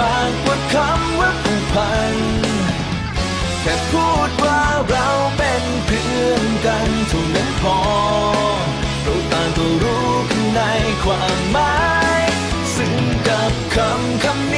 มากกว่าคำว่าผูกพัน แค่พูดว่าเราเป็นเพื่อนกันเท่านั้นพอ เราต่างก็รู้ข้างในความหมาย ซึ่งกับคำคำนี้